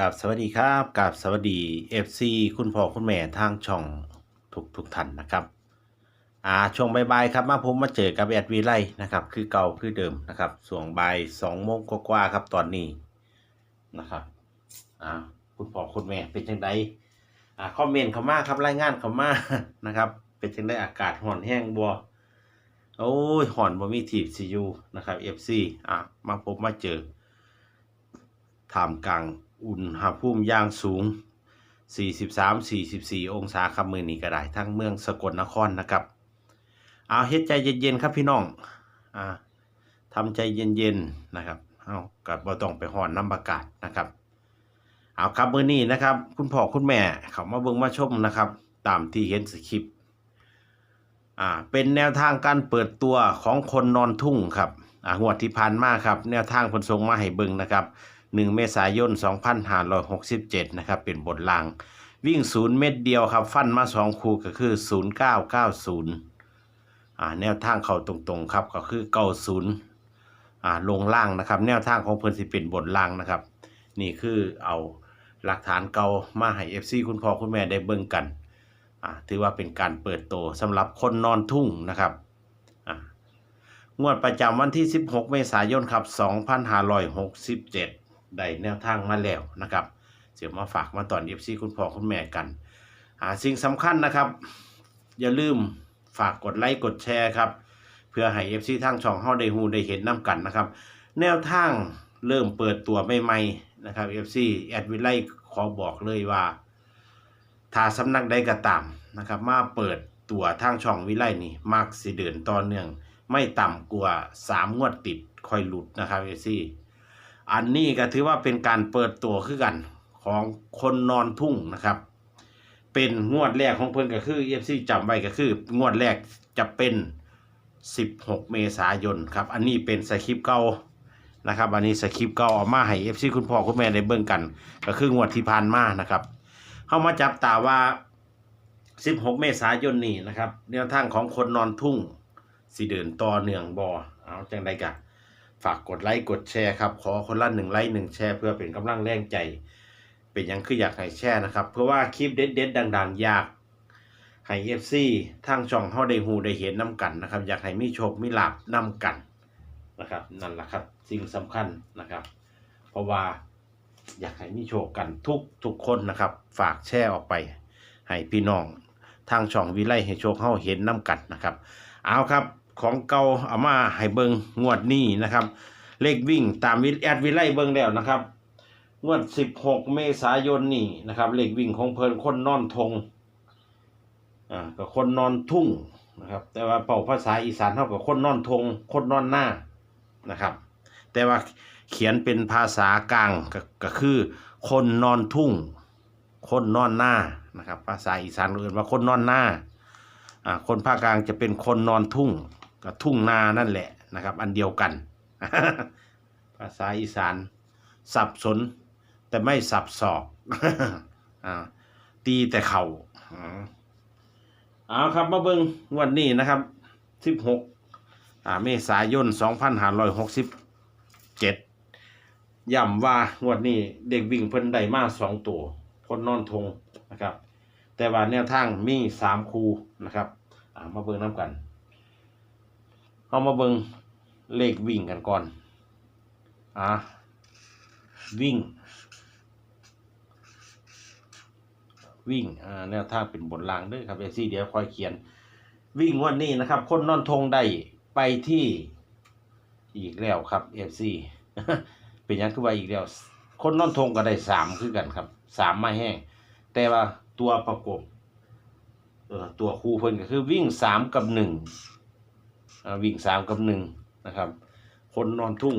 กับสวัสดีครับกับสวัสดี FC คุณพ่อคุณแม่ทางช่องทุกทุกท่านนะครับอ่าช่วงบ่ายๆครับมาผมมาเจอกับแอดวีไลนะครับคือเก่าคือเดิมนะครับส่วงบ่ายสองโมงกว่าครับตอนนี้นะครับอ่าคุณพ่อคุณแม่เป็นจังไดอ่าคอมเมนต์เข้ามาครับรายงานเข้ามานะครับ เป็นจังไดอากาศห่อนแห้งบัวโอ้ยห่อนบ่มีทีบซียูนะครับ FC อะมาพบมาเจอท่ามกลาง อุณหภูมิย่างสูง 43-44 องศาครับมือนี้ก็ได้ทั้งเมืองสกลนครนะครับ เอาเฮ็ดใจเย็นๆครับพี่น้องอ่าทำใจเย็นๆนะครับเอากับบ่ต้องไปห่อนน้ำประกาศนะครับ เอาครับมือนี้นะครับ คุณพ่อคุณแม่เขามาเบิ่งมาชมนะครับ ตามที่เห็นสคริปต์อ่าเป็นแนวทางการเปิดตัวของคนนอนทุ่งครับอ่างวดที่ผ่านมาครับ แนวทางคนทรงมาให้เบิ่งนะครับ 1 เมษายน 2567 นะครับ เป็นบทลาง วิ่งศูนย์เม็ดเดียวครับ ฟันมา 2 คู่ก็คือ 0990 อ่า แนวทางเข้าตรงๆครับก็คือ 90 อ่า ลงล่างนะครับ แนวทางของเพิ่นสิเป็นบทลางนะครับ นี่คือเอาหลักฐานเก่ามาให้ FC คุณพ่อคุณแม่ได้เบิ่งกันอ่าถือว่าเป็นการเปิดโตสำหรับคนนอนทุ่งนะครับงวดประจำวันที่ 16 เมษายนครับ 2567 ได้แนวทางมาแล้วนะครับเสียมาฝากมาตอนเอฟซีคุณพ่อคุณแม่กันอ่าสิ่งสำคัญนะครับ อย่าลืมฝากกดไลค์กดแชร์ครับ เพื่อให้เอฟซีทางช่องเฮาได้ฮูได้เห็นน้ำกันนะครับ แนวทางเริ่มเปิดตัวใหม่ๆนะครับเอฟซีแอดวิไลขอบอกเลยว่าถ้าสำนักใดก็ตามนะครับ มาเปิดตัวทางช่องวิไลนี่มักสิเดินต่อเนื่อง ไม่ต่ำกว่า3งวดติดคอยหลุดนะครับเอฟซี อันนี้ก็ถือว่าเป็นการเปิดตัวคือกันของคนนอนทุ่งนะครับ เป็นงวดแรกของเพิ่นก็คือ FC จำไว้ก็คือ งวดแรกจะเป็น 16 เมษายนครับ อันนี้เป็นสคริปต์เก่านะครับ อันนี้สคริปต์เก่าเออกมาให้ FC คุณพ่อคุณแม่ได้เบิ่งกัน ก็คืองวดที่ผ่านมานะครับเข้ามาจับตาว่า 16 เมษายนนี้นะครับแนวทางของคนนอนทุ่งสิเดินต่อเนื่องบ่เอาจังไดกะ ฝากกดไลค์กดแชร์ครับขอคนละหนึ่งไลค์หนึ่งแชร์เพื่อเป็นกำลังแรงใจ เป็นยังคืออยากให้แชร์นะครับ เพื่อว่าคลิปเด็ดๆดังๆ อยากให้เอฟซีทางช่องเฮาได้ฮูได้เห็นน้ำกันนะครับ อยากให้มีโชคมีลาบน้ำกันนะครับนั่นแหละครับสิ่งสำคัญนะครับ เพราะว่าอยากให้มีโชคกันทุกทุกคนนะครับ ฝากแชร์ออกไป ให้พี่น้องทางช่องวิไลให้โชคเฮาเห็นน้ำกันนะครับ เอาครับ ของเก่าเอามาให้เบิงงวดนี้นะครับ เลขวิ่งตามวิแอดวิไลเบิงแล้วนะครับ งวด 16 เมษายนนี่นะครับ เลขวิ่งของเพิ่นคนนอนทงอ่ากับคนนอนทุ่งนะครับ แต่ว่าเป่าภาษาอีสานเท่ากับคนนอนทง คนนอนหน้านะครับ แต่ว่าเขียนเป็นภาษากลางก็ก็คือ คนนอนทุ่ง คนนอนหน้านะครับ ภาษาอีสานเรียกว่าคนนอนหน้าอ่าคนภาคกลางจะเป็นคนนอนทุ่ง กับทุ่งนานั่นแหละนะครับ อันเดียวกัน ภาษาอีสาน สับสน แต่ไม่สับสอกตีแต่เขา่าเอาครับมาเบิงงวันนี้นะครับสิบหกเมษายนสองพันห้าร้อยหกสิบเจ็ดย้ำว่างวดนี้เด็กวิ่งเพิ่นได้มาสองตัวคนนอนทงนะครับ แต่ว่าแนวทางมีสามคูนะครับามาเบิ่งน้ำกัน เอามาเบิ่งเลขวิ่งกันก่อน อ่าวิ่ง วิ่ง อ่า แนวทางเป็นบนรางด้วยครับเอซี่เดี๋ยวค่อยเขียน วิ่งวันนี้นะครับ คนนอนทงได้ไปที่อีกแล้วครับเอฟซีเป็นยังคือว่าอีกแล้ว คนนอนทงก็ได้สามคือกันครับสามไม้แห้ง แต่ว่าตัวประกบเออตัวคู่เพิ่นก็คือวิ่งสามกับหนึ่ง วิ่งสามกับหนึ่งนะครับ คนนอนทุ่ง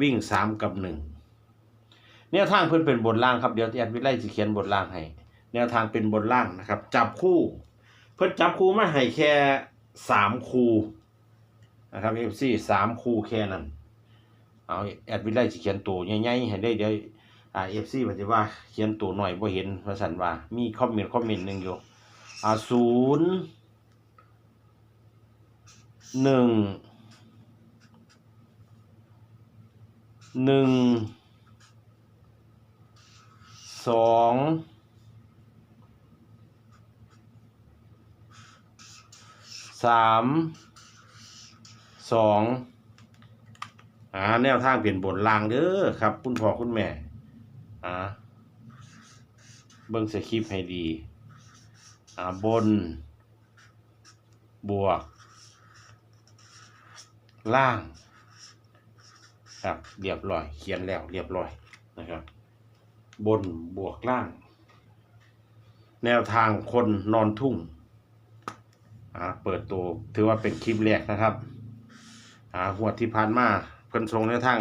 วิ่งสามกับหนึ่งแนวทางเพิ่นเป็นบทล่างครับเดี๋ยวแอดวิไลสิเขียนบทล่างให้แนวทางเป็นบทล่างนะครับ จับคู่ เพิ่นจับคู่มาให้แค่สามคู่นะครับเอฟซีสามคู่แค่นั้นเอาแอดวิไลสิเขียนตัวใหญ่ๆให้ได้เดี๋ยวอ่าเอฟซีมันจะว่าเขียนตัวหน่อยบ่เห็นว่าสันว่ามีคอมเมนต์คอมเมนต์หนึ่งอยู่อ่าศูนย์ หนึ่งหนึ่งสองสามสองอ่าแนวทางเปลี่ยนบนล่างเด้อครับ คุณพ่อคุณแม่อ่าเบิ่งสคริปต์ให้ดีอ่าบน บวก ล่าง ครับ เรียบร้อย เขียนแล้วเรียบร้อยนะครับ บนบวกล่าง แนวทางคนนอนทุ่งอ่าเปิดตัวถือว่าเป็นคลิปแรกนะครับอ่าหัวที่ผ่านมาเพิ่นทรงแนวทาง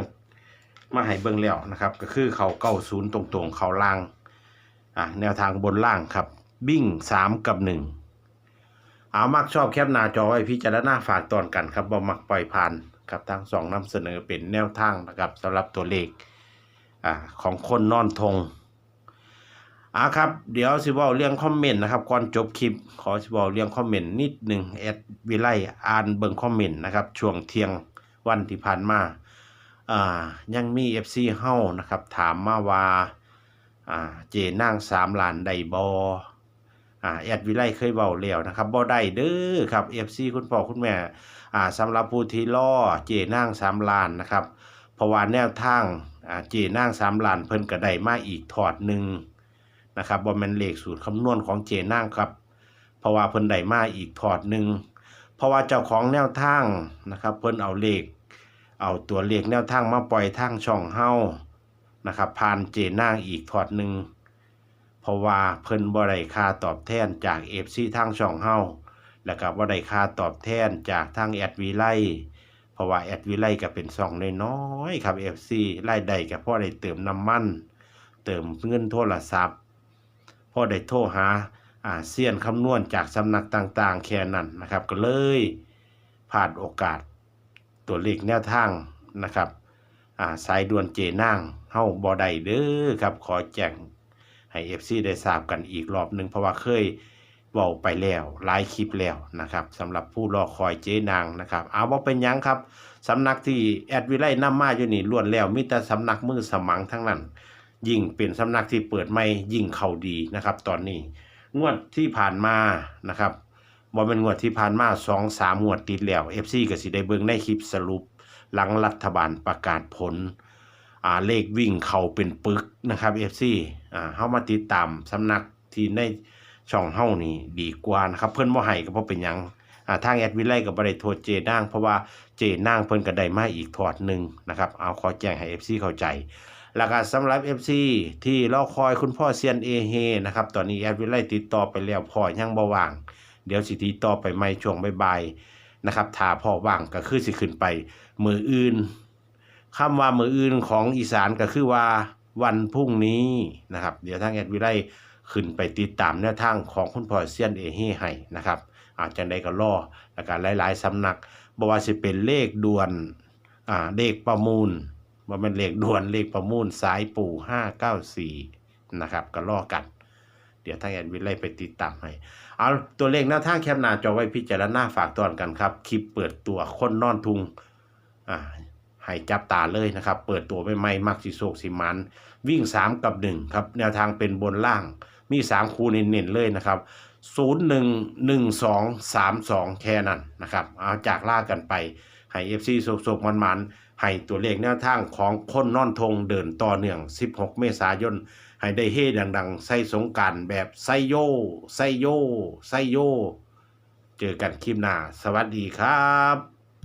มาให้เบิ่งแล้วนะครับ ก็คือเขาเก้าศูนย์ตรงๆเขาล่างอ่าแนวทางบนล่างครับ บิ้งสามกับหนึ่ง เอามักชอบแคปหน้าจอไว้พิจารณาฝากตอนกันครับบ่มักปล่อยผ่านครับทั้งสองนำเสนอเป็นแนวทางนะครับสำหรับตัวเลขอของคนนอนทงอ่าครับ เดี๋ยวสิเว่าเรื่องคอมเมนต์นะครับก่อนจบคลิป ขอสิเว่าเรื่องคอมเมนต์นิดหนึ่งแอดวิไลอ่านเบิ่งคอมเมนต์นะครับช่วงเที่ยงวันที่ผ่านมาอ่ายังมี FC เฮ้านะครับถามมาว่าอ่าเจนางสามล้านไดบอ อ่าแอดวิไลเคยเบาแล้วนะครับบ่ได้เด้อครับ FC คุณพ่อคุณแม่อ่าสำหรับผู้ที่ล่อเจนางสามล้านนะครับเพราะว่าแนวทางอ่าเจนางสามล้านเพิ่นก็ได้มาอีกถอดหนึ่งนะครับบ่แม่นเลขสูตรคำนวณของเจนางครับเพราะว่าเพิ่นได้มาอีกถอดหนึ่งเพราะว่าเจ้าของแนวทางนะครับเพิ่นเอาเลข เอาตัวเลขแนวทางมาปล่อยทางช่องเฮานะครับผ่านเจนางอีกพอร์ตหนึ่ง เพราะว่าเพิ่นบ่ได้ค่าตอบแทนจาก FC ทางช่องเฮาแล้วก็บ่ได้ค่าตอบแทนจากทางแอดวีไลเพราะว่าแอดวีไลก็เป็นช่องน้อยๆครับ FC รายได้ก็พอได้เติมน้ำมัน เติมเงินโทรศัพท์พอได้โทรหาอาเซียนคำนวณจากสำนักต่างๆ แค่นั้นนะครับ ก็เลยพลาดโอกาสตัวเลขแนวทางนะครับสายด่วนเจนางเฮ้าบ่ไดเด้อครับขอแจ้ง ให้ FC ได้ทราบกันอีกรอบหนึ่งเพราะว่าเคยเว้าไปแล้วหลายคลิปแล้วนะครับสำหรับผู้รอคอยเจนางนะครับ เอาบ่าเป็นยังครับสำนักที่แอดวิไลนำมาอยู่นี่ล้วนแล้วมีแต่สำนักมือสมังทั้งนั้น ยิ่งเป็นสำนักที่เปิดใหม่ยิ่งเข้าดีนะครับ ตอนนี้งวดที่ผ่านมานะครับบ่เป็นงวดที่ผ่านมา2 3งสามงวดติดแล้ว FC ก็สิได้เบิ่งในคลิปสรุป หลังรัฐบาลประกาศผล อ่าเลขวิ่งเข้าเป็นปึกนะครับ FC อ่าเฮามาติดตามสำนักที่ในช่องเฮานี่ดีกว่านะครับเพิ่อนบ่ให้ก็บ่เป็นหยังอ่าทางแอดวิไลก็บ่ได้โทษเจนางเพราะว่าเจนางเพิ่นก็ได้มาอีกทอดหนึ่งนะครับเอาขอแจ้งให้ FC เข้าใจแล้วก็สำหรับ FC ที่รอคอยคุณพ่อเซียนเอเฮนะครับตอนนี้แอดวิไลติดต่อไปแล้วพ่อยังบ่ว่าง เดี๋ยวสิติดต่อไปใหม่ช่วงบ่ายๆนะครับถ้าพ่อว่างก็คือสิขึ้นไปมืออื่น คำว่ามืออื่นของอีสานก็คือว่าวันพรุ่งนี้นะครับ เดี๋ยวทางแอดวิไลขึ้นไปติดตามแนวทางของคุณพ่อเซียนเอเฮให้นะครับ อาจจะได้ก็รอแล้วก็หลาย ๆสำนักบ่ว่าสิเป็นเลขด่วนอ่าเลขประมูลว่าเป็นเลขด่วนเลขประมูลสายปู่594นะครับก็รอกัน เดี๋ยวทางแอดวิไลไปติดตามให้เอาตัวเลขหน้าทางแคปหน้าจอไว้พิจารณาฝากตอนกันครับ คลิปเปิดตัวคนนอนทุงอ่า ให้จับตาเลยนะครับ เปิดตัวใหม่ๆมักสิโศกสิมัน วิ่ง 3 กับ 1 ครับ แนวทางเป็นบนล่าง มี 3 คูเน้นๆเลยนะครับ0 1 1 2 3 2 แค่นั้นนะครับ เอาจากล่ากันไป ให้ FC โศกๆมันให้ตัวเลขแนวทางของคนนอนทงเดินต่อเนื่อง 16 เมษายน ให้ได้เฮ่ดังๆ ใส่สงการแบบไซโยไซโยไซโย เจอกันคลิปหน้า สวัสดีครับ